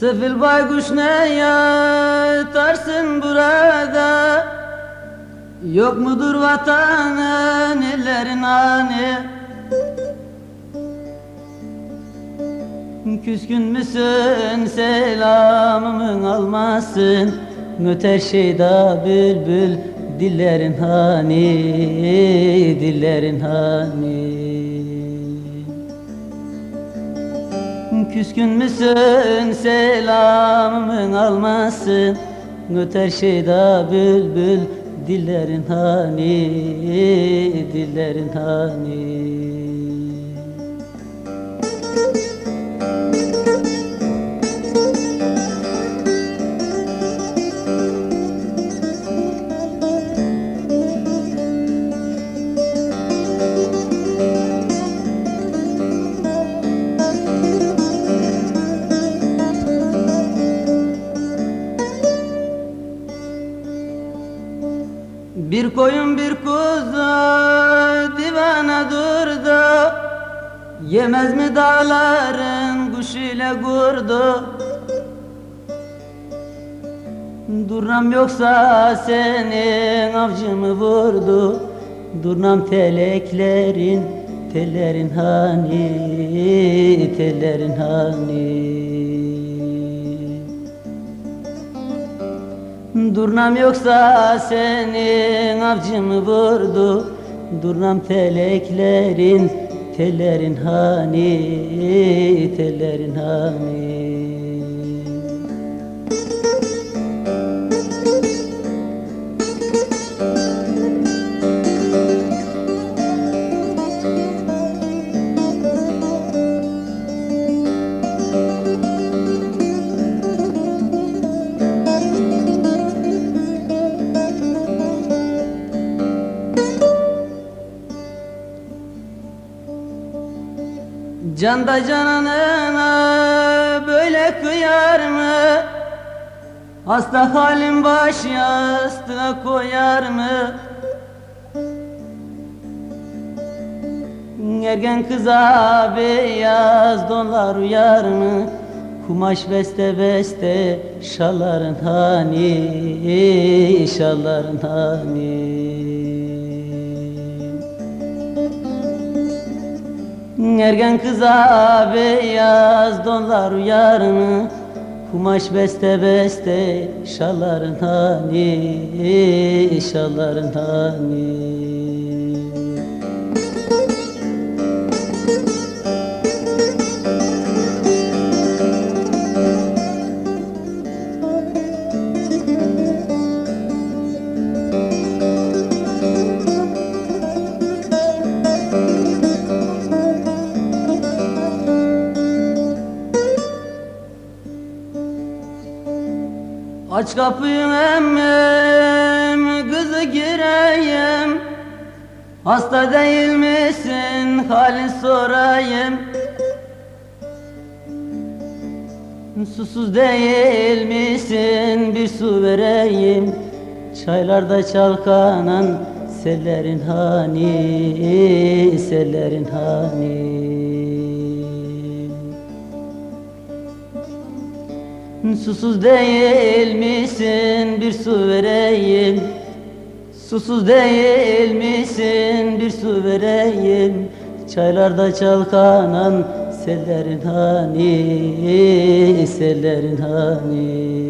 Sefil baykuş ne yatarsın burada? Yok mudur vatanın ellerin hani Küskün müsün selamımın almasın? Öter şeyda bülbül dillerin hani Dillerin hani Küskün müsün? Selamımın almasın. Öter şeyda bülbül dillerin hani Dillerin hani Bir koyun bir kuzu divana durdu. Yemez mi dağların kuş ile kurdu Durnam yoksa senin avcı mı vurdu. Durnam teleklerin tellerin hani tellerin hani Durnam yoksa senin avcımı vurdu? Durnam teleklerin tellerin hani tellerin hani Canda cananına böyle kıyar mı? Hasta halim baş yastığa koyar mı? Ergen kıza beyaz donlar uyar mı? Kumaş beste beste şalların hani şalların hani Ergen kıza beyaz donlar uyar mı? Kumaş beste beste şalların hani şalların hani Aç kapıyı emmim kızı gireyim. Hasta değil misin? Halin sorayım. Susuz değil misin? Bir su vereyim. Çaylarda çalkanan sellerin hani sellerin hani Susuz değil misin? Bir su vereyim. Susuz değil misin? Bir su vereyim. Çaylarda çalkanan sellerin hani Sellerin hani